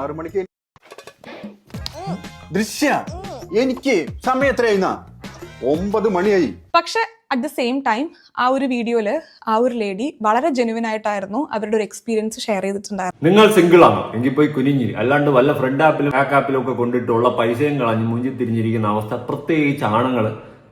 ആറു മണിക്ക്. ദൃശ്യ എനിക്ക് സമയം എത്രയായിരുന്ന ഒമ്പത് മണിയായി. പക്ഷെ അറ്റ് ദ സെയിം ടൈം ആ ഒരു വീഡിയോയിൽ ആ ഒരു ലേഡി വളരെ ജെനുവിൻ ആയിട്ടായിരുന്നു അവരുടെ ഒരു എക്സ്പീരിയൻസ് ഷെയർ ചെയ്തിട്ടുണ്ടായിരുന്നു നിങ്ങൾ സിംഗിൾ ആണ്. എങ്കിൽ പോയി കുനിഞ്ഞിരി അല്ലാണ്ട് വല്ല ഫ്രണ്ട് ആപ്പിലും ബാക്ക് ആപ്പിലും ഒക്കെ കൊണ്ടിട്ടുള്ള പൈസയും കളഞ്ഞ് മുഞ്ചി തിരിഞ്ഞിരിക്കുന്ന അവസ്ഥ. പ്രത്യേകിച്ച് ആണുങ്ങൾ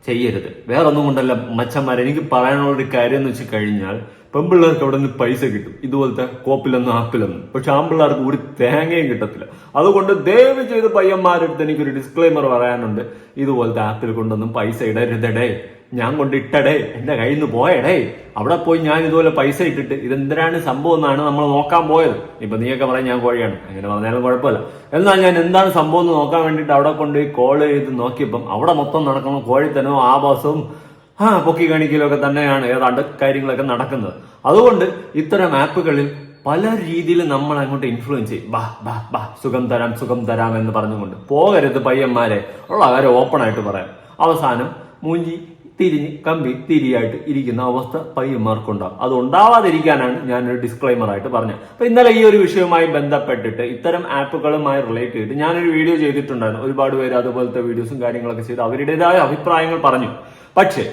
ചെയ്യരുത്. വേറെ ഒന്നും കൊണ്ടല്ല മച്ചന്മാരെ. എനിക്ക് പറയാനുള്ള ഒരു കാര്യം എന്ന് വെച്ച് കഴിഞ്ഞാൽ പെമ്പിള്ളേർക്ക് അവിടെ നിന്ന് പൈസ കിട്ടും. ഇതുപോലത്തെ കോപ്പിലൊന്നും ആപ്പിലൊന്നും. പക്ഷെ ആമ്പിള്ളേർക്ക് ഒരു തേങ്ങയും കിട്ടത്തില്ല. അതുകൊണ്ട് ദയവ് ചെയ്ത് പയ്യന്മാരെടുത്ത് എനിക്കൊരു ഡിസ്ക്ലൈമർ പറയാനുണ്ട്. ഇതുപോലത്തെ ആപ്പിൽ കൊണ്ടൊന്നും പൈസ ഇടരുതടേ. ഞാൻ കൊണ്ട് ഇട്ടടേ എന്റെ കയ്യിൽ നിന്ന് പോയടേ. അവിടെ പോയി ഞാൻ ഇതുപോലെ പൈസ ഇട്ടിട്ട് ഇതെന്തിനാണ് സംഭവം എന്നാണ് നമ്മൾ നോക്കാൻ പോയത്. ഇപ്പൊ നീയൊക്കെ പറയാൻ ഞാൻ കോഴിയാണ്. അങ്ങനെ പറഞ്ഞാലും കുഴപ്പമില്ല. എന്നാൽ ഞാൻ എന്താണ് സംഭവം എന്ന് നോക്കാൻ വേണ്ടിയിട്ട് അവിടെ കൊണ്ട് കോൾ ചെയ്ത് നോക്കിയപ്പം അവിടെ മൊത്തം നടക്കുന്ന കോഴിത്തനവും ആഭാസവും ആ പൊക്കി കാണിക്കലൊക്കെ തന്നെയാണ് ഏതാണ്ട് കാര്യങ്ങളൊക്കെ നടക്കുന്നത്. അതുകൊണ്ട് ഇത്തരം ആപ്പുകളിൽ പല രീതിയിൽ നമ്മൾ അങ്ങോട്ട് ഇൻഫ്ലുവൻസ് ചെയ്യും. ബാ ബാ ബാ സുഖം തരാം സുഖം തരാം എന്ന് പറഞ്ഞുകൊണ്ട്. പോകരുത് പയ്യന്മാരെ. ഉള്ള കാര്യം ഓപ്പൺ ആയിട്ട് പറയാം. അവസാനം മൂഞ്ചി തിരിഞ്ഞ് കമ്പി തിരിയായിട്ട് ഇരിക്കുന്ന അവസ്ഥ പയ്യന്മാർക്കുണ്ടാവും അത് ഉണ്ടാവാതിരിക്കാനാണ് ഞാനൊരു ഡിസ്ക്ലൈമർ ആയിട്ട് പറഞ്ഞത്. അപ്പൊ ഇന്നലെ ഈ ഒരു വിഷയവുമായി ബന്ധപ്പെട്ടിട്ട് ഇത്തരം ആപ്പുകളുമായി റിലേറ്റ് ചെയ്തിട്ട് ഞാനൊരു വീഡിയോ ചെയ്തിട്ടുണ്ടായിരുന്നു. ഒരുപാട് പേര് അതുപോലത്തെ വീഡിയോസും കാര്യങ്ങളൊക്കെ ചെയ്ത് അവരുടേതായ അഭിപ്രായങ്ങൾ പറഞ്ഞു. പക്ഷേ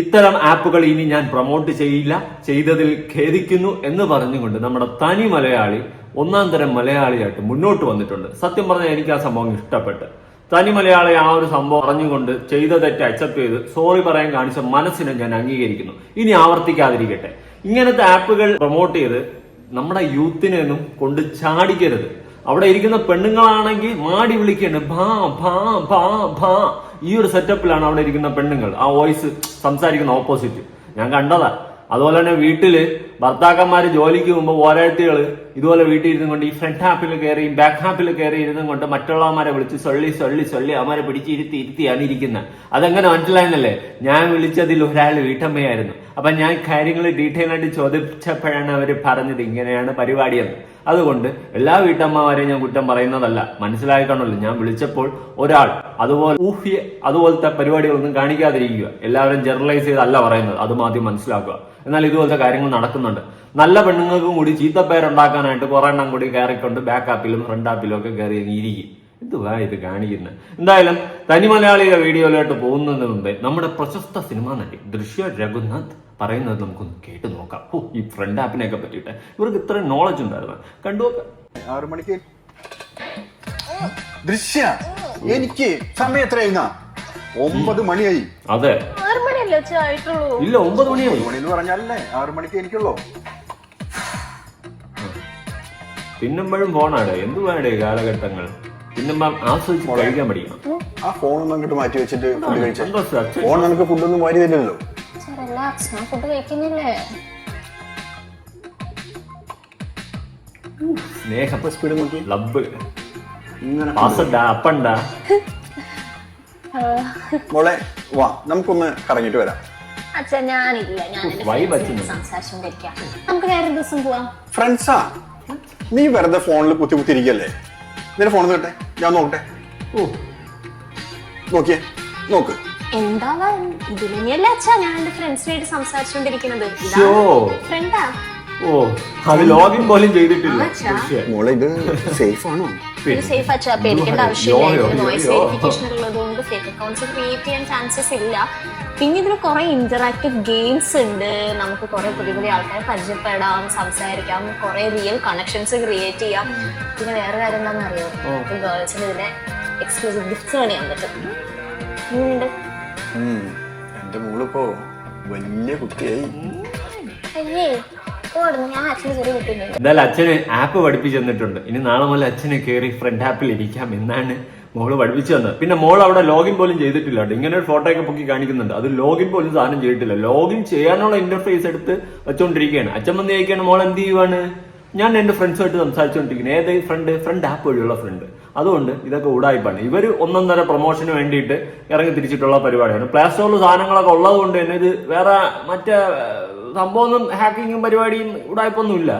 ഇത്തരം ആപ്പുകൾ ഇനി ഞാൻ പ്രൊമോട്ട് ചെയ്യില്ല ചെയ്തതിൽ ഖേദിക്കുന്നു എന്ന് പറഞ്ഞുകൊണ്ട് നമ്മുടെ തനി മലയാളി ഒന്നാം തരം മലയാളിയായിട്ട് മുന്നോട്ട് വന്നിട്ടുണ്ട്. സത്യം പറഞ്ഞാൽ എനിക്ക് ആ സംഭവം ഇഷ്ടപ്പെട്ട്. തനി മലയാളി ആ ഒരു സംഭവം പറഞ്ഞുകൊണ്ട് ചെയ്ത തെറ്റ് അക്സെപ്റ്റ് ചെയ്ത് സോറി പറയാൻ കാണിച്ച മനസ്സിനെ ഞാൻ അംഗീകരിക്കുന്നു. ഇനി ആവർത്തിക്കാതിരിക്കട്ടെ. ഇങ്ങനത്തെ ആപ്പുകൾ പ്രൊമോട്ട് ചെയ്ത് നമ്മുടെ യൂത്തിനെ ഒന്നും കൊണ്ട് ചാടിക്കരുത്. അവിടെ ഇരിക്കുന്ന പെണ്ണുങ്ങളാണെങ്കിൽ മാടി വിളിക്കുന്നുണ്ട് ഭാ ഭാ ഭാ ഭാ. ഈ ഒരു സെറ്റപ്പിലാണ് അവിടെ ഇരിക്കുന്ന പെണ്ണുങ്ങൾ. ആ വോയിസ് സംസാരിക്കുന്ന ഓപ്പോസിറ്റ് ഞാൻ കണ്ടതാ. അതുപോലെ തന്നെ വീട്ടിൽ ഭർത്താക്കന്മാര് ജോലിക്ക് മുമ്പ് ഓരോരുത്തികൾ ഇതുപോലെ വീട്ടിൽ ഇരുന്നും കൊണ്ട് ഈ ഫ്രണ്ട് ഹാപ്പിൽ കയറി ബാക്ക് ഹാപ്പിൽ കയറി ഇരുന്നും കൊണ്ട് മറ്റുള്ളവന്മാരെ വിളിച്ച് സൊള്ളി സൊള്ളി സൊള്ളി അവന്മാരെ പിടിച്ച് ഇരുത്തി ഇരുത്തിയാണ് ഇരിക്കുന്നത് അതെങ്ങനെ മനസ്സിലായെന്നല്ലേ? ഞാൻ വിളിച്ചതിൽ ഒരാൾ വീട്ടമ്മയായിരുന്നു. അപ്പൊ ഞാൻ കാര്യങ്ങൾ ഡീറ്റെയിൽ ആയിട്ട് ചോദിച്ചപ്പോഴാണ് അവർ പറഞ്ഞത് ഇങ്ങനെയാണ് പരിപാടിയെന്ന്. അതുകൊണ്ട് എല്ലാ വീട്ടമ്മമാരെയും ഞാൻ കുറ്റം പറയുന്നതല്ല. മനസ്സിലായിക്കാണല്ലോ ഞാൻ വിളിച്ചപ്പോൾ ഒരാൾ അതുപോലെ ഊഹ്യ അതുപോലത്തെ പരിപാടികളൊന്നും കാണിക്കാതിരിക്കുക. എല്ലാവരും ജനറലൈസ് ചെയ്തല്ല പറയുന്നത്. അത് ആദ്യം മനസ്സിലാക്കുക. എന്നാൽ ഇതുപോലത്തെ കാര്യങ്ങൾ നടക്കുന്നുണ്ട്. നല്ല പെണ്ണുങ്ങൾക്കും കൂടി ചീത്തപ്പേരുണ്ടാക്കാനായിട്ട് കുറെ എണ്ണം കൂടി കയറിക്കൊണ്ട് ബാക്ക് ആപ്പിലും ഫ്രണ്ട് ആപ്പിലും ഒക്കെ കയറി ഇരിക്കും. എന്തുവാ ഇത് കാണിക്കുന്നത് എന്തായാലും തനി മലയാളിയുടെ വീഡിയോയിലോട്ട് പോകുന്നതിന് മുമ്പേ നമ്മുടെ പ്രശസ്ത സിനിമാ നടി ദൃശ്യ രഘുനാഥ് പറയുന്നത് നമുക്കൊന്ന് കേട്ട് നോക്കാം. ഓ ഈ ഫ്രണ്ട് ആപ്പിനെയൊക്കെ പറ്റിയിട്ട്. ഇവർക്ക് ഇത്ര നോളജ് ഉണ്ടായിരുന്നു? കണ്ടു ആറു മണിക്ക്. ദൃശ്യ എനിക്ക് സമയം എത്രയായിരുന്ന ഒമ്പത് മണിയായി. അതെ. മണിയല്ലേ ആയിട്ടുള്ളൂ? ഇല്ല ഒമ്പത് ഒമ്പത് മണി എന്ന് പറഞ്ഞാലല്ലേ? ആറ് മണിക്ക് എനിക്കുള്ളൂ. പിന്നുമ്പോഴും ഫോണാണ്. എന്ത് വേണ്ടേ കാലഘട്ടങ്ങൾ? പിന്നുമ്പം ആസ്വദിച്ച് കഴിക്കാൻ പഠിക്കണം. ആ ഫോണൊന്നും അങ്ങോട്ട് മാറ്റി വെച്ചിട്ട് ഫുഡ് ഫോൺ നിനക്ക് ഫുഡൊന്നും മാറി തരില്ലല്ലോ. റിലാക്സ് ഞാൻ ഫുഡ് കഴിക്കുന്നില്ലേ? സ്നേഹം. ലബ് ഇങ്ങനെ അപ്പണ്ടാ. മോളെ വാ നമുക്കൊന്ന് കറങ്ങിട്ട് വരാം. അച്ഛാ ഞാനില്ല ഞാൻ നമുക്ക് വേറെ ദിവസം പോവാം. ഫ്രണ്ട്സാ നീ വെറുതെ ഫോണിൽ കുത്തി കുത്തിരിക്കല്ലേ നിന്റെ ഫോൺ കേട്ടെ ഞാൻ നോക്കട്ടെ. ഓ. നോക്കിയേ നോക്ക്. എന്താവാ ഇതിലല്ലേ അച്ഛാ ഞാൻ എന്റെ ഫ്രണ്ട്സിനായിട്ട് ഫ്രണ്ടാ ഓ അത് ലോഗിൻ പോലും ചെയ്തിട്ടില്ല. മോളെ ഇത് സേഫ് ആണോ? സേഫ് ആയിട്ട് പേടിക്കേണ്ട ആവശ്യമില്ല നോയ്സ്. വെരിഫിക്കേഷൻ ഉള്ളതുകൊണ്ട് ഫേക്ക് അക്കൗണ്ട്സ് ക്രിയേറ്റ് ചെയ്യാൻ ചാൻസസ് ഇല്ല പിന്നെ ഇതിൽ കുറെ ഇന്ററാക്റ്റീവ് ഗെയിംസ് ഉണ്ട് നമുക്ക് കുറെ പുതിയ പുതിയ ആൾക്കാരെ പരിചയപ്പെടാം സംസാരിക്കാം കുറെ റിയൽ കണക്ഷൻസ് ക്രിയേറ്റ് ചെയ്യാം പിന്നെ വേറെ കാര്യം എന്താണെന്ന് അറിയോ ഗേൾസിന് ഇതിനെ എക്സ്ക്ലൂസീവ് ഗിഫ്റ്റ്സ് ചെയ്യാൻ പറ്റും. എന്റെ മോളിപ്പോ വലിയ കുട്ടിയായി അയ്യേ എന്തായാലും അച്ഛന് ആപ്പ് പഠിപ്പിച്ചു തന്നിട്ടുണ്ട്. ഇനി നാളെ മുതൽ അച്ഛന് കയറി ഫ്രണ്ട് ആപ്പിൽ ഇരിക്കാം എന്നാണ് മോൾ പഠിപ്പിച്ചു തന്നത്. പിന്നെ മോൾ അവിടെ ലോഗിൻ പോലും ചെയ്തിട്ടില്ല കേട്ടോ. ഇങ്ങനെ ഒരു ഫോട്ടോ ഒക്കെ പൊക്കി കാണിക്കുന്നുണ്ട്. അത് ലോഗിൻ പോലും സാധനം ചെയ്തിട്ടില്ല. ലോഗിൻ ചെയ്യാനുള്ള ഇന്റർഫേസ് എടുത്ത് വെച്ചോണ്ടിരിക്കുകയാണ്. അച്ഛൻ വന്ന് ചോദിക്കുകയാണ് മോൾ എന്ത് ചെയ്യുവാണ്? ഞാൻ എന്റെ ഫ്രണ്ട്സുമായിട്ട് സംസാരിച്ചുകൊണ്ടിരിക്കുന്നത് ഏത് ഫ്രണ്ട് ഫ്രണ്ട് ആപ്പ് വഴിയുള്ള ഫ്രണ്ട് അതുകൊണ്ട് ഇതൊക്കെ ഉടായ്പാണ് ഇവർ ഒന്നൊന്നര പ്രൊമോഷന് വേണ്ടിയിട്ട് ഇറങ്ങി തിരിച്ചിട്ടുള്ള പരിപാടിയാണ്. പ്ലേ സ്റ്റോറിൽ സാധനങ്ങളൊക്കെ ഉള്ളത് കൊണ്ട് തന്നെ ഇത് വേറെ മറ്റേ സംഭവമൊന്നും ഹാക്കിങ്ങും പരിപാടിയും ഉടായ്പൊന്നുമില്ല.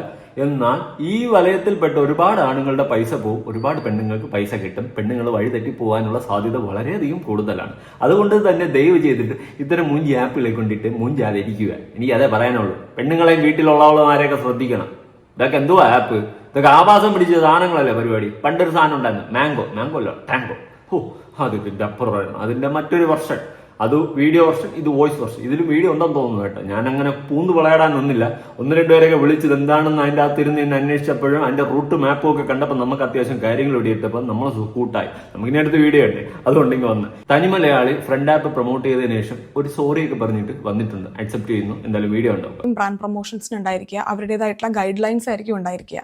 എന്നാൽ ഈ വലയത്തിൽപ്പെട്ട ഒരുപാട് ആണുങ്ങളുടെ പൈസ പോവും ഒരുപാട് പെണ്ണുങ്ങൾക്ക് പൈസ കിട്ടും. പെണ്ണുങ്ങൾ വഴിതെറ്റി പോകാനുള്ള സാധ്യത വളരെയധികം കൂടുതലാണ്. അതുകൊണ്ട് തന്നെ ദയവ് ചെയ്തിട്ട് ഇത്തരം മൂഞ്ചി ആപ്പുകളെ കൊണ്ടിട്ട് മൂഞ്ചാതിരിക്കുക എനിക്ക് അതേ പറയാനുള്ളൂ. പെണ്ണുങ്ങളെയും വീട്ടിലുള്ളവളുമാരെയൊക്കെ ശ്രദ്ധിക്കണം? ഇതൊക്കെ എന്തുവാ ആപ്പ് ഇതൊക്കെ ആഭാസം പിടിച്ച സാധനങ്ങളല്ലേ പരിപാടി? പണ്ടൊരു സാധനം ഉണ്ടായിരുന്നു. മാംഗോ മാംഗോ അല്ല ടാങ്കോ ഓ അത് ഇതിന്റെ അപ്പുറമായിരുന്നു അതിന്റെ മറ്റൊരു വർഷൻ അത് വീഡിയോ വർഷൻ ഇത് വോയിസ് വർഷൻ ഇതിലും വീഡിയോ ഉണ്ടെന്ന് തോന്നുന്നു കേട്ടോ. ഞാൻ അങ്ങനെ പൂന്ന് ഒന്നില്ല ഒന്ന് രണ്ടുപേരൊക്കെ വിളിച്ചത് എന്താണെന്ന് അതിന്റെ അകത്ത് ഇരുന്ന് എന്നെ അന്വേഷിച്ചപ്പോഴും അതിന്റെ റൂട്ട് മാപ്പും ഒക്കെ കണ്ടപ്പോൾ നമുക്ക് അത്യാവശ്യം കാര്യങ്ങൾ ഇടിയിട്ടപ്പോൾ നമ്മൾ കൂട്ടായി. നമുക്ക് ഇനി അടുത്ത വീഡിയോ ഉണ്ട് അതുകൊണ്ടെങ്കിൽ വന്ന്. തനി മലയാളി ഫ്രണ്ട് ആപ്പ് പ്രൊമോട്ട് ചെയ്തതിന് ശേഷം ഒരു സോറി ഒക്കെ പറഞ്ഞിട്ട് വന്നിട്ടുണ്ട്. അക്സെപ്റ്റ് ചെയ്യുന്നു. എന്തായാലും വീഡിയോ ഉണ്ടാവും ബ്രാൻഡ് പ്രൊമോഷൻസിന് ഉണ്ടായിരിക്കുക. അവരുടേതായിട്ടുള്ള ഗൈഡ് ലൈൻസ് ആയിരിക്കും ഉണ്ടായിരിക്കുക.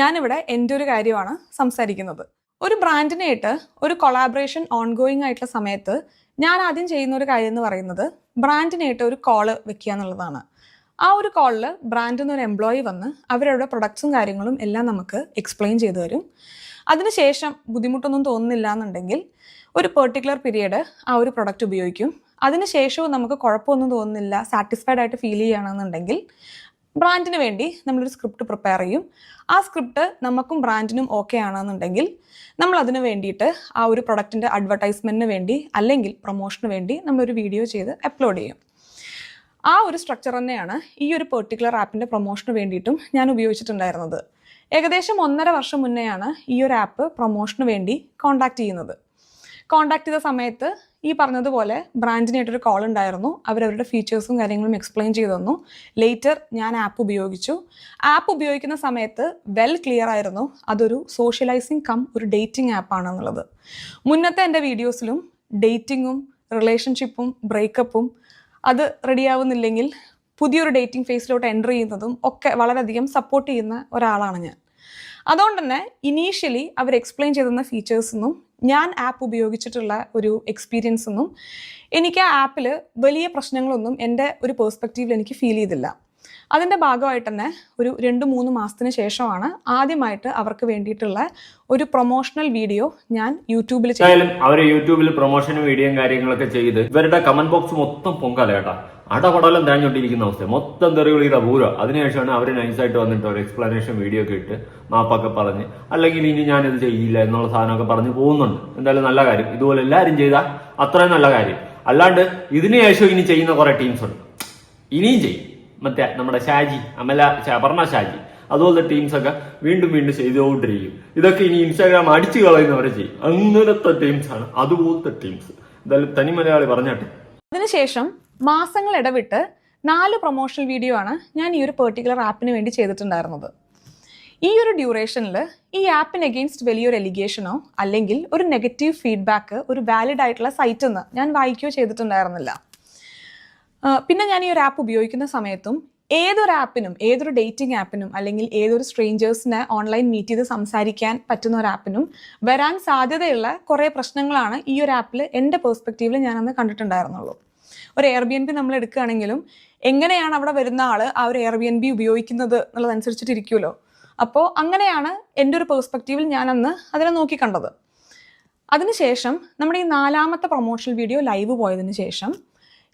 ഞാനിവിടെ എന്റെ ഒരു കാര്യമാണ് സംസാരിക്കുന്നത്. ഒരു ബ്രാൻഡിനായിട്ട് ഒരു കൊളാബറേഷൻ ഓൺഗോയിങ് ആയിട്ടുള്ള സമയത്ത് ഞാൻ ആദ്യം ചെയ്യുന്ന ഒരു കാര്യം എന്ന് പറയുന്നത് ബ്രാൻഡിനായിട്ട് ഒരു കോൾ വെക്കുക എന്നുള്ളതാണ്. ആ ഒരു കോളിൽ ബ്രാൻഡിൽ നിന്ന് ഒരു എംപ്ലോയി വന്ന് അവരുടെ പ്രൊഡക്ട്സും കാര്യങ്ങളും എല്ലാം നമുക്ക് എക്സ്പ്ലെയിൻ ചെയ്തു തരും. അതിനുശേഷം ബുദ്ധിമുട്ടൊന്നും തോന്നുന്നില്ല എന്നുണ്ടെങ്കിൽ ഒരു പെർട്ടിക്കുലർ പീരീഡ് ആ ഒരു പ്രൊഡക്റ്റ് ഉപയോഗിക്കും. അതിനുശേഷവും നമുക്ക് കുഴപ്പമൊന്നും തോന്നുന്നില്ല സാറ്റിസ്ഫൈഡ് ആയിട്ട് ഫീൽ ചെയ്യുകയാണെന്നുണ്ടെങ്കിൽ ബ്രാൻഡിന് വേണ്ടി നമ്മളൊരു സ്ക്രിപ്റ്റ് പ്രിപ്പയർ ചെയ്യും. ആ സ്ക്രിപ്റ്റ് നമുക്കും ബ്രാൻഡിനും ഓക്കെ ആണെന്നുണ്ടെങ്കിൽ നമ്മൾ അതിന് വേണ്ടിയിട്ട് ആ ഒരു പ്രൊഡക്റ്റിന്റെ അഡ്വർടൈസ്മെന്റിന് വേണ്ടി അല്ലെങ്കിൽ പ്രൊമോഷന് വേണ്ടി നമ്മളൊരു വീഡിയോ ചെയ്ത് അപ്ലോഡ് ചെയ്യും. ആ ഒരു സ്ട്രക്ചർ തന്നെയാണ് ഈ ഒരു പെർട്ടിക്കുലർ ആപ്പിന്റെ പ്രൊമോഷന് വേണ്ടിയിട്ടും ഞാൻ ഉപയോഗിച്ചിട്ടുണ്ടായിരുന്നത്. ഏകദേശം ഒന്നര വർഷം മുന്നെയാണ് ഈ ഒരു ആപ്പ് പ്രൊമോഷന് വേണ്ടി കോൺടാക്ട് ചെയ്യുന്നത്. കോൺടാക്ട് ചെയ്ത സമയത്ത് ഈ പറഞ്ഞതുപോലെ ബ്രാൻഡിനായിട്ടൊരു കോൾ ഉണ്ടായിരുന്നു. അവരവരുടെ ഫീച്ചേഴ്സും കാര്യങ്ങളും എക്സ്പ്ലെയിൻ ചെയ്തു തന്നു. ലേറ്റർ ഞാൻ ആപ്പ് ഉപയോഗിച്ചു. ആപ്പ് ഉപയോഗിക്കുന്ന സമയത്ത് വെൽ ക്ലിയർ ആയിരുന്നു. അതൊരു സോഷ്യലൈസിങ് കം ഒരു ഡേറ്റിംഗ് ആപ്പാണെന്നുള്ളത് മുന്നത്തെ എന്റെ വീഡിയോസിലും ഡേറ്റിങ്ങും റിലേഷൻഷിപ്പും ബ്രേക്കപ്പും അത് റെഡിയാവുന്നില്ലെങ്കിൽ പുതിയൊരു ഡേറ്റിംഗ് ഫേസിലോട്ട് എന്റർ ചെയ്യുന്നതും ഒക്കെ വളരെയധികം സപ്പോർട്ട് ചെയ്യുന്ന ഒരാളാണ് ഞാൻ. അതുകൊണ്ട് തന്നെ ഇനീഷ്യലി അവർ എക്സ്പ്ലെയിൻ ചെയ്തുന്ന ഫീച്ചേഴ്സൊന്നും ഞാൻ ആപ്പ് ഉപയോഗിച്ചിട്ടുള്ള ഒരു എക്സ്പീരിയൻസ് ഒന്നും എനിക്ക് ആ ആപ്പിൽ വലിയ പ്രശ്നങ്ങളൊന്നും എന്റെ ഒരു പേഴ്സ്പെക്റ്റീവിൽ എനിക്ക് ഫീൽ ചെയ്തില്ല. അതിന്റെ ഭാഗമായിട്ട് തന്നെ ഒരു രണ്ട് മൂന്ന് മാസത്തിന് ശേഷമാണ് ആദ്യമായിട്ട് അവർക്ക് വേണ്ടിയിട്ടുള്ള ഒരു പ്രൊമോഷണൽ വീഡിയോ ഞാൻ യൂട്യൂബിൽ ചെയ്തു അവർ യൂട്യൂബിൽ പ്രൊമോഷൻ വീഡിയോയും കാര്യങ്ങളൊക്കെ ചെയ്ത് ഇവരുടെ കമന്റ് ബോക്സ് മൊത്തം പൊങ്കാല കേട്ടാ. അടപടലം തേഞ്ഞൊട്ടിരിക്കുന്ന അവസ്ഥ മൊത്തം തെറിവിളിയുടെ പൂരം അതിനുശേഷമാണ് അവർ നൈസായിട്ട് വന്നിട്ട് ഒരു എക്സ്പ്ലനേഷൻ വീഡിയോ ഒക്കെ ഇട്ട് മാപ്പൊക്കെ പറഞ്ഞ് അല്ലെങ്കിൽ ഇനി ഞാനിത് ചെയ്യില്ല എന്നുള്ള സാധനമൊക്കെ പറഞ്ഞ് പോകുന്നുണ്ട്. എന്തായാലും നല്ല കാര്യം. ഇതുപോലെ എല്ലാവരും ചെയ്താൽ അത്രയും നല്ല കാര്യം. അല്ലാണ്ട് ഇതിനുശേഷം ഇനി ചെയ്യുന്ന കുറെ ടീംസ് ഉണ്ട്. ഇനിയും ചെയ്യും. മറ്റേ നമ്മുടെ ഷാജി അമല അപർണ ഷാജി. അതുപോലത്തെ ടീംസ് ഒക്കെ വീണ്ടും വീണ്ടും ചെയ്തുകൊണ്ടിരിക്കും. ഇതൊക്കെ ഇനി ഇൻസ്റ്റാഗ്രാം അടിച്ചു കളയുന്നവരെ ചെയ്യും. അങ്ങനത്തെ ടീംസ് ആണ്. അതുപോലത്തെ ടീംസ് എന്തായാലും തനി മലയാളി പറഞ്ഞാട്ടെ. അതിനുശേഷം മാസങ്ങൾ ഇടവിട്ട് നാല് പ്രൊമോഷണൽ വീഡിയോ ആണ് ഞാൻ ഈ ഒരു പെർട്ടിക്കുലർ ആപ്പിന് വേണ്ടി ചെയ്തിട്ടുണ്ടായിരുന്നത്. ഈ ഒരു ഡ്യൂറേഷനിൽ ഈ ആപ്പിന് എഗെയിൻസ്റ്റ് വലിയൊരു എലിഗേഷനോ അല്ലെങ്കിൽ ഒരു നെഗറ്റീവ് ഫീഡ്ബാക്ക് ഒരു വാലിഡ് ആയിട്ടുള്ള സൈറ്റിൽ നിന്ന് ഞാൻ വായിക്കുകയോ ചെയ്തിട്ടുണ്ടായിരുന്നില്ല. പിന്നെ ഞാൻ ഈ ഒരു ആപ്പ് ഉപയോഗിക്കുന്ന സമയത്തും ഏതൊരു ആപ്പിനും ഏതൊരു ഡേറ്റിംഗ് ആപ്പിനും അല്ലെങ്കിൽ ഏതൊരു സ്ട്രേഞ്ചേഴ്സിനെ ഓൺലൈൻ മീറ്റ് ചെയ്ത് സംസാരിക്കാൻ പറ്റുന്ന ഒരു ആപ്പിനും വരാൻ സാധ്യതയുള്ള കുറേ പ്രശ്നങ്ങളാണ് ഈ ഒരു ആപ്പിൽ എന്റെ പേഴ്സ്പെക്റ്റീവിൽ ഞാനന്ന് കണ്ടിട്ടുണ്ടായിരുന്നുള്ളൂ. ഒരു എയർ ബി എൻ ബി നമ്മൾ എടുക്കുകയാണെങ്കിലും എങ്ങനെയാണ് അവിടെ വരുന്ന ആൾ ആ ഒരു എയർ ബി എൻ ബി ഉപയോഗിക്കുന്നത് എന്നുള്ളതനുസരിച്ചിട്ടിരിക്കുമല്ലോ അപ്പോൾ അങ്ങനെയാണ് എന്റെ ഒരു പേഴ്സ്പെക്റ്റീവിൽ അന്ന് അതിനെ നോക്കിക്കണ്ടത് അതിനുശേഷം നമ്മുടെ ഈ നാലാമത്തെ പ്രൊമോഷണൽ വീഡിയോ ലൈവ് പോയതിന് ശേഷം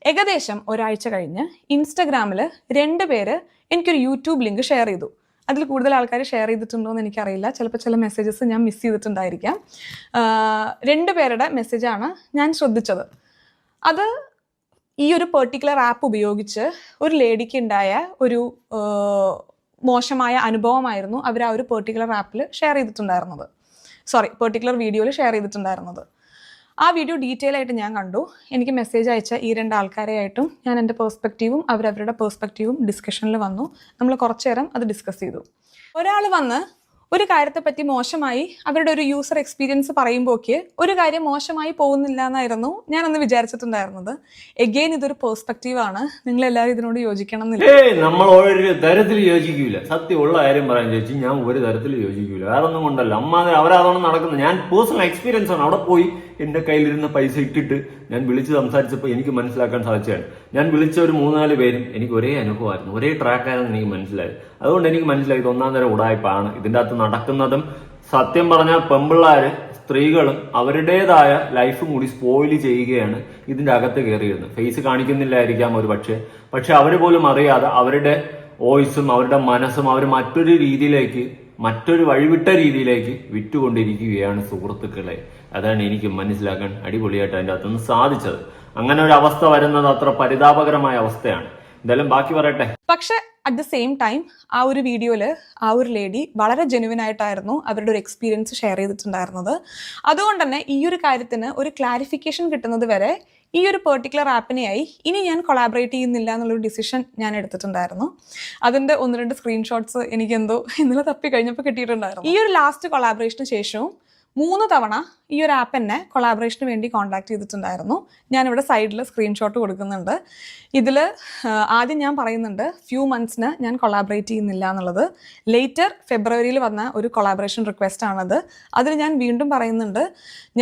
ഏകദേശം ഒരാഴ്ച കഴിഞ്ഞ് ഇൻസ്റ്റഗ്രാമിൽ രണ്ട് പേര് എനിക്കൊരു യൂട്യൂബ് ലിങ്ക് ഷെയർ ചെയ്തു. അതിൽ കൂടുതൽ ആൾക്കാർ ഷെയർ ചെയ്തിട്ടുണ്ടോ എന്ന് എനിക്കറിയില്ല. ചിലപ്പോൾ ചില മെസ്സേജസ് ഞാൻ മിസ് ചെയ്തിട്ടുണ്ടായിരിക്കാം. രണ്ട് പേരുടെ മെസ്സേജാണ് ഞാൻ ശ്രദ്ധിച്ചത്. അത് ഈ ഒരു പെർട്ടിക്കുലർ ആപ്പ് ഉപയോഗിച്ച് ഒരു ലേഡിക്ക് ഉണ്ടായ ഒരു മോശമായ അനുഭവമായിരുന്നു അവർ ആ ഒരു പെർട്ടിക്കുലർ ആപ്പിൽ ഷെയർ ചെയ്തിട്ടുണ്ടായിരുന്നത്. സോറി പെർട്ടിക്കുലർ വീഡിയോയിൽ ഷെയർ ചെയ്തിട്ടുണ്ടായിരുന്നത്. ആ വീഡിയോ ഡീറ്റെയിൽ ആയിട്ട് ഞാൻ കണ്ടു. എനിക്ക് മെസ്സേജ് അയച്ച ഈ രണ്ട് ആൾക്കാരെയായിട്ടും ഞാൻ എന്റെ പേഴ്സ്പെക്റ്റീവും അവരവരുടെ പേഴ്സ്പെക്റ്റീവും ഡിസ്കഷനിൽ വന്നു. നമ്മൾ കുറച്ചു നേരം അത് ഡിസ്കസ് ചെയ്തു. ഒരാൾ വന്ന് ഒരു കാര്യത്തെപ്പറ്റി മോശമായി അവരുടെ ഒരു യൂസർ എക്സ്പീരിയൻസ് പറയുമ്പോഴേക്ക് ഒരു കാര്യം മോശമായി പോകുന്നില്ല എന്നായിരുന്നു ഞാൻ അന്ന് വിചാരിച്ചിട്ടുണ്ടായിരുന്നത്. എഗെയിൻ ഇതൊരു പെർസ്പെക്റ്റീവ് ആണ്. നിങ്ങൾ എല്ലാവരും ഇതിനോട് യോജിക്കണം എന്നില്ല നമ്മൾ ഒരു തരത്തിൽ യോജിക്കൂല. സത്യമുള്ള കാര്യം പറയാൻ ചോദിച്ചു ഞാൻ ഒരു തരത്തിൽ യോജിക്കില്ല വേറെ ഒന്നും കൊണ്ടല്ല അമ്മ അവരതാണ് നടക്കുന്നത്. ഞാൻ പേഴ്സണൽ എക്സ്പീരിയൻസ് ആണ്. അവിടെ പോയി എന്റെ കയ്യിലിരുന്ന പൈസ ഇട്ടിട്ട് ഞാൻ വിളിച്ച് സംസാരിച്ചപ്പോൾ എനിക്ക് മനസ്സിലാക്കാൻ സാധിച്ചതാണ്. ഞാൻ വിളിച്ച ഒരു മൂന്നാൽ പേരും എനിക്ക് ഒരേ അനുഭവമായിരുന്നു. ഒരേ ട്രാക്കായിരുന്നു എനിക്ക് മനസ്സിലായത്. അതുകൊണ്ട് എനിക്ക് മനസ്സിലായി ഒന്നാം തരം ഉടായ്പാണ്. ഇതിന്റെ അകത്ത് നടക്കുന്നതും സത്യം പറഞ്ഞാൽ പെമ്പിള്ളാര് സ്ത്രീകളും അവരുടേതായ ലൈഫും കൂടി സ്പോയിൽ ചെയ്യുകയാണ് ഇതിന്റെ അകത്ത് കയറിയിരുന്നത്. ഫേസ് കാണിക്കുന്നില്ലായിരിക്കാം ഒരു പക്ഷേ. പക്ഷെ അവർ പോലും അറിയാതെ അവരുടെ വോയിസും അവരുടെ മനസ്സും അവർ മറ്റൊരു രീതിയിലേക്ക് മറ്റൊരു വഴിവിട്ട രീതിയിലേക്ക് വിറ്റുകൊണ്ടിരിക്കുകയാണ് സുഹൃത്തുക്കളെ. അതാണ് എനിക്ക് മനസ്സിലാക്കാൻ അടിപൊളിയായിട്ട് അതിന്റെ അകത്തുനിന്ന് സാധിച്ചത്. അങ്ങനെ ഒരു അവസ്ഥ വരുന്നത് അത്ര പരിതാപകരമായ അവസ്ഥയാണ്. എന്തായാലും ബാക്കി പറയട്ടെ. പക്ഷെ അറ്റ് ദ സെയിം ടൈം ആ ഒരു വീഡിയോയിൽ ആ ഒരു ലേഡി വളരെ ജെനുവിൻ ആയിട്ടായിരുന്നു അവരുടെ ഒരു എക്സ്പീരിയൻസ് ഷെയർ ചെയ്തിട്ടുണ്ടായിരുന്നത്. അതുകൊണ്ട് തന്നെ ഈ ഒരു കാര്യത്തിന് ഒരു ക്ലാരിഫിക്കേഷൻ കിട്ടുന്നത് വരെ ഈ ഒരു പെർട്ടിക്കുലർ ആപ്പിനെയായി ഇനി ഞാൻ കൊളാബറേറ്റ് ചെയ്യുന്നില്ല എന്നുള്ളൊരു ഡിസിഷൻ ഞാൻ എടുത്തിട്ടുണ്ടായിരുന്നു. അതിന്റെ ഒന്ന് രണ്ട് സ്ക്രീൻഷോട്ട്സ് എനിക്ക് എന്തോ ഇന്നലെ തപ്പി കഴിഞ്ഞപ്പോൾ കിട്ടിയിട്ടുണ്ടായിരുന്നു. ഈ ഒരു ലാസ്റ്റ് കൊളാബറേഷന് ശേഷവും മൂന്ന് തവണ ഈ ഒരു ആപ്പ് എന്നെ കൊളാബറേഷന് വേണ്ടി കോൺടാക്ട് ചെയ്തിട്ടുണ്ടായിരുന്നു. ഞാനിവിടെ സൈഡിൽ സ്ക്രീൻഷോട്ട് കൊടുക്കുന്നുണ്ട്. ഇതിൽ ആദ്യം ഞാൻ പറയുന്നുണ്ട് ഫ്യൂ മന്ത്സിന് ഞാൻ കൊളാബറേറ്റ് ചെയ്യുന്നില്ല എന്നുള്ളത്. ലേറ്റർ ഫെബ്രുവരിയിൽ വന്ന ഒരു കൊളാബറേഷൻ റിക്വസ്റ്റ് ആണത്. അതിൽ ഞാൻ വീണ്ടും പറയുന്നുണ്ട്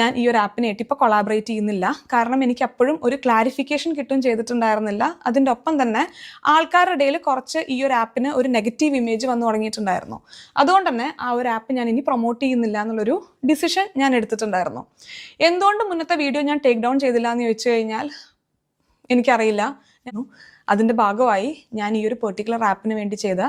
ഞാൻ ഈ ഒരു ആപ്പിനായിട്ട് ഇപ്പോൾ കൊളാബറേറ്റ് ചെയ്യുന്നില്ല. കാരണം എനിക്ക് അപ്പോഴും ഒരു ക്ലാരിഫിക്കേഷൻ കിട്ടും ചെയ്തിട്ടുണ്ടായിരുന്നില്ല. അതിന്റെ ഒപ്പം തന്നെ ആൾക്കാരുടെ ഇടയിൽ കുറച്ച് ഈ ഒരു ആപ്പിന് ഒരു നെഗറ്റീവ് ഇമേജ് വന്നു തുടങ്ങിയിട്ടുണ്ടായിരുന്നു. അതുകൊണ്ട് തന്നെ ആ ഒരു ആപ്പ് ഞാൻ ഇനി പ്രൊമോട്ട് ചെയ്യുന്നില്ല എന്നുള്ളൊരു ഡിസിഷൻ ഞാൻ എടുത്തിട്ടുണ്ടായിരുന്നു. എന്തുകൊണ്ട് മുന്നത്തെ വീഡിയോ ഞാൻ ടേക്ക് ഡൗൺ ചെയ്തില്ല എന്ന് ചോദിച്ചു കഴിഞ്ഞാൽ എനിക്കറിയില്ല. അതിന്റെ ഭാഗമായി ഞാൻ ഈ ഒരു പെർട്ടിക്കുലർ ആപ്പിന് വേണ്ടി ചെയ്ത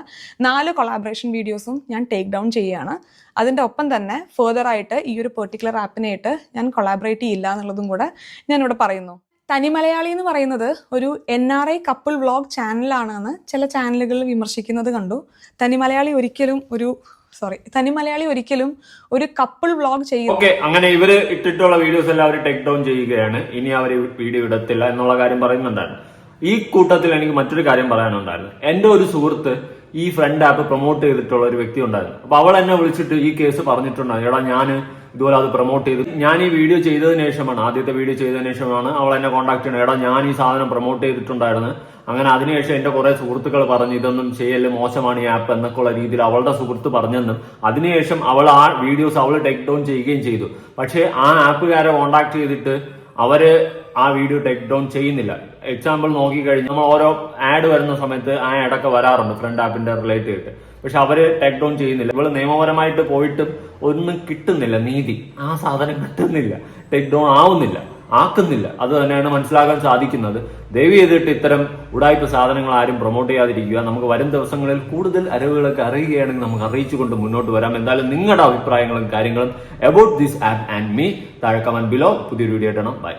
നാല് കൊളാബറേഷൻ വീഡിയോസും ഞാൻ ടേക്ക് ഡൗൺ ചെയ്യുകയാണ്. അതിന്റെ ഒപ്പം തന്നെ ഫേർദറായിട്ട് ഈ ഒരു പെർട്ടിക്കുലർ ആപ്പിനായിട്ട് ഞാൻ കൊളാബറേറ്റ് ചെയ്യില്ല എന്നുള്ളതും കൂടെ ഞാനിവിടെ പറയുന്നു. തനി മലയാളി എന്ന് പറയുന്നത് ഒരു N R I couple vlog ചാനലാണെന്ന് ചില ചാനലുകളിൽ വിമർശിക്കുന്നത് കണ്ടു. തനി മലയാളി ഒരിക്കലും ഒരു സോറി തനി മലയാളി ഒരിക്കലും ഒരു കപ്പിൾ വ്ളോഗ് ചെയ്യും ഓക്കെ അങ്ങനെ ഇവർ ഇട്ടിട്ടുള്ള വീഡിയോസ് എല്ലാം അവർ ടേക്ക് ഡൗൺ ചെയ്യുകയാണ്. ഇനി അവർ വീഡിയോ ഇടത്തില്ല എന്നുള്ള കാര്യം പറയുന്നുണ്ടായിരുന്നു. ഈ കൂട്ടത്തിൽ എനിക്ക് മറ്റൊരു കാര്യം പറയാനുണ്ടായിരുന്നു. എന്റെ ഒരു സുഹൃത്ത് ഈ ഫ്രണ്ട് ആപ്പ് പ്രൊമോട്ട് ചെയ്തിട്ടുള്ള ഒരു വ്യക്തി ഉണ്ടായിരുന്നു. അപ്പൊ അവൾ എന്നെ വിളിച്ചിട്ട് ഈ കേസ് പറഞ്ഞിട്ടുണ്ടായിരുന്നു. എടാ ഞാൻ ഇതുപോലെ അത് പ്രൊമോട്ട് ചെയ്തു. ഞാൻ ഈ വീഡിയോ ചെയ്തതിന് ശേഷമാണ് ആദ്യത്തെ വീഡിയോ ചെയ്തതിന് ശേഷമാണ് അവൾ എന്നെ കോൺടാക്ട് ചെയ്യുന്നത് എടാ ഞാൻ ഈ സാധനം പ്രൊമോട്ട് ചെയ്തിട്ടുണ്ടായിരുന്നു. അങ്ങനെ അതിനുശേഷം എന്റെ കുറെ സുഹൃത്തുക്കൾ പറഞ്ഞു ഇതൊന്നും ചെയ്യൽ മോശമാണ് ഈ ആപ്പ് എന്നൊക്കെയുള്ള രീതിയിൽ അവളുടെ സുഹൃത്ത് പറഞ്ഞെന്നും അതിനുശേഷം അവൾ ആ വീഡിയോസ് അവൾ ടേക്ക് ഡൗൺ ചെയ്യുകയും ചെയ്തു. പക്ഷേ ആ ആപ്പുകാരെ കോൺടാക്ട് ചെയ്തിട്ട് അവർ ആ വീഡിയോ ടേക്ക് ഡൗൺ ചെയ്യുന്നില്ല. എക്സാമ്പിൾ നോക്കിക്കഴിഞ്ഞാൽ നമ്മൾ ഓരോ ആഡ് വരുന്ന സമയത്ത് ആ ആഡൊക്കെ വരാറുണ്ട് ഫ്രണ്ട് ആപ്പിന്റെ റിലേറ്റ് ചെയ്തിട്ട് പക്ഷെ അവർ ടേക്ക് ഡൗൺ ചെയ്യുന്നില്ല. ഇവൾ നിയമപരമായിട്ട് പോയിട്ടും ഒന്നും കിട്ടുന്നില്ല നീതി. ആ സാധനം കിട്ടുന്നില്ല. ടേക്ക് ഡൗൺ ആവുന്നില്ല ആക്കുന്നില്ല. അത് തന്നെയാണ് മനസ്സിലാക്കാൻ സാധിക്കുന്നത്. ദയവ് ചെയ്തിട്ട് ഇത്തരം ഉടായ്പ സാധനങ്ങൾ ആരും പ്രൊമോട്ട് ചെയ്യാതിരിക്കുക. നമുക്ക് വരും ദിവസങ്ങളിൽ കൂടുതൽ അറിവുകളൊക്കെ അറിയുകയാണെങ്കിൽ നമുക്ക് അറിയിച്ചുകൊണ്ട് മുന്നോട്ട് വരാം. എന്തായാലും നിങ്ങളുടെ അഭിപ്രായങ്ങളും കാര്യങ്ങളും about this app and me താഴെ കമന്റ് ബിലോ പുതിയൊരു വീഡിയോ ഇടണം ബൈ